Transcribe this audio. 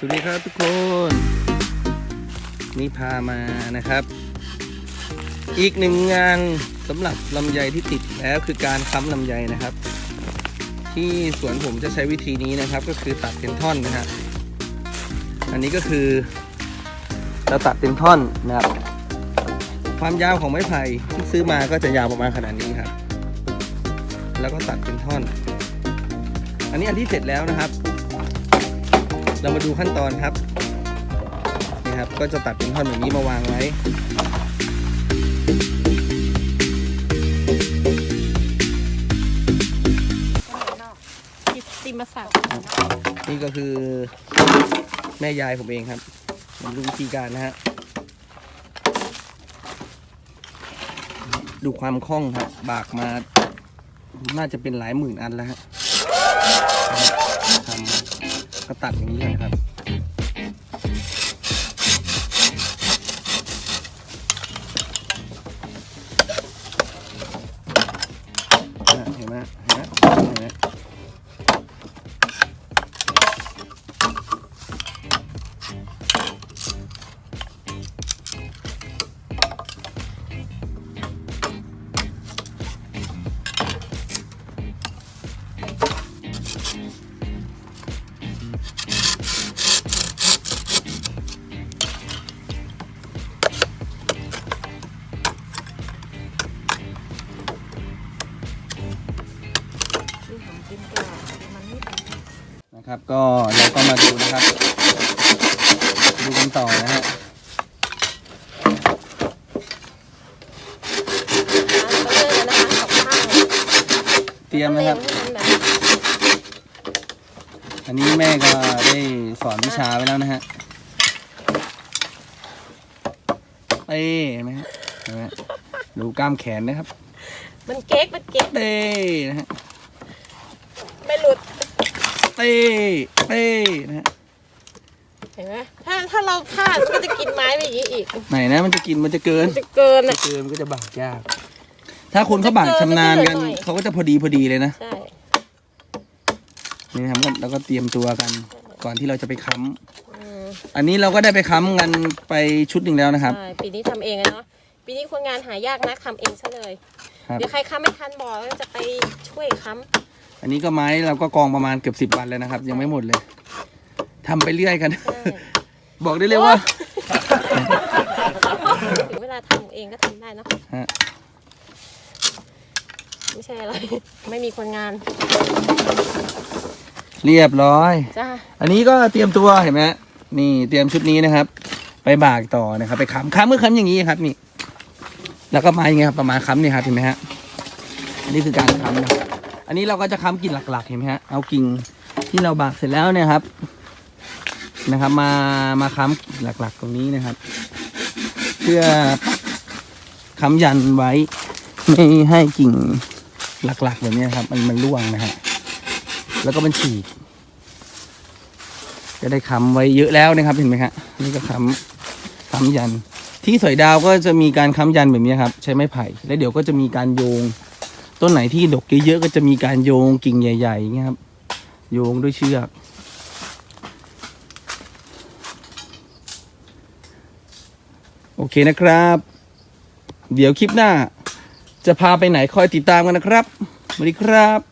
สวัสดีครับทุกคน นี่พามานะครับ อีกหนึ่งงานสำหรับลำไยที่ติดแล้วคือการค้ำลำไยนะครับ ที่สวนผมจะใช้วิธีนี้นะครับ ก็คือตัดเป็นท่อนนะฮะอันนี้ก็คือเราตัดเป็นท่อนนะครับ ความยาวของไม้ไผ่ที่ซื้อมาก็จะยาวประมาณขนาดนี้ครับ แล้วก็ตัดเป็นท่อน อันนี้อันที่เสร็จแล้วนะครับ เรามาดูขั้นตอนครับนี่ครับ ก็จะตัดเป็นท่อนแบบนี้มาวางไว้กิตติมศักดิ์นี่ก็คือแม่ยายผมเองครับมาดูวิธีการนะฮะดูความคล่องครับ บากมา น่าจะเป็นหลายหมื่นอันแล้วฮะทำ ก็ตัดอย่างนี้เลยครับ นะครับก็เราก็มาดูนะครับ ดูกันต่อนะฮะร้านเขาเลยนะคะกับข้าวเตรียมนะครับให้มันแบบอันนี้แม่ก็ได้สอนวิชาไว้แล้วนะฮะเต้เห็นไหมฮะเห็นไหมดูกล้ามแขนนะครับ มันเก๊กมันเก๊กเต้นะฮะไม่หลุด เต้เต้นะฮะเห็นไหมถ้าถ้าเราพลาดมันก็จะกินไม้ไปอย่างนี้อีกไหนนะมันจะกินมันจะเกินมันจะเกินจะอะ เกินมันก็จะบากยาก ถ้าคนเขาบากชำนาญกันมันจะเกินนิดหน่อยเขาก็จะพอดีพอดีเลยนะใช่ นี่นะครับก็แล้วก็เตรียมตัวกัน ก่อนที่เราจะไปค้ำอืมอันนี้เราก็ได้ไปค้ำกันไปชุดหนึ่งแล้วนะครับ ใช่ปีนี้ทำเองอะเนาะปีนี้คนงานหายากนะทำเองซะเลย ครับ เดี๋ยวใครค้ำไม่ทันบอกก็จะไปช่วยค้ อันนี้ก็ไม้เราก็กองประมาณเกือบสิบวันแล้วนะครับ ยังไม่หมดเลยทำไปเรื่อยกันำใช่บอกได้เลยว่า ถึงเวลาทำเองก็ทำได้เนาะฮะ ไม่ใช่อะไร ไม่มีคนงานเรียบร้อย จ้าอันนี้ก็เตรียมตัวเห็นไหมฮะนี่เตรียมชุดนี้นะครับ ไปบากต่อนะครับ ไปค้ำค้ำก็ค้ำอย่างนี้ครับนี่ แล้วก็มาอย่างเงี้ยครับประมาณค้ำนี่ครับเห็นไหมฮะอันนี้คือการค้ำนะครับ อันนี้เราก็จะค้ำกิ่งหลักๆ เห็นไหมฮะ เอากิ่งที่เราบากเสร็จแล้วเนี่ยครับ นะครับ มา มาค้ำกิ่งหลักๆ ตรงนี้นะครับ เพื่อค้ำยันไว้ ไม่ให้กิ่งหลักๆแบบนี้ครับ มันมันร่วงนะฮะ แล้วก็มันฉีกจะได้ค้ำไว้เยอะแล้วนะครับ เห็นไหมฮะ นี่ก็ค้ำค้ำยัน ที่สอยดาวก็จะมีการค้ำยันแบบนี้ครับ ใช้ไม้ไผ่ แล้วเดี๋ยวก็จะมีการโยง ต้นไหนที่ดกเยอะๆก็จะมีการโยงกิ่งใหญ่ๆอย่างเงี้ยครับโยงด้วยเชือก โอเคนะครับ เดี๋ยวคลิปหน้า จะพาไปไหนคอยติดตามกันนะครับสวัสดีครับ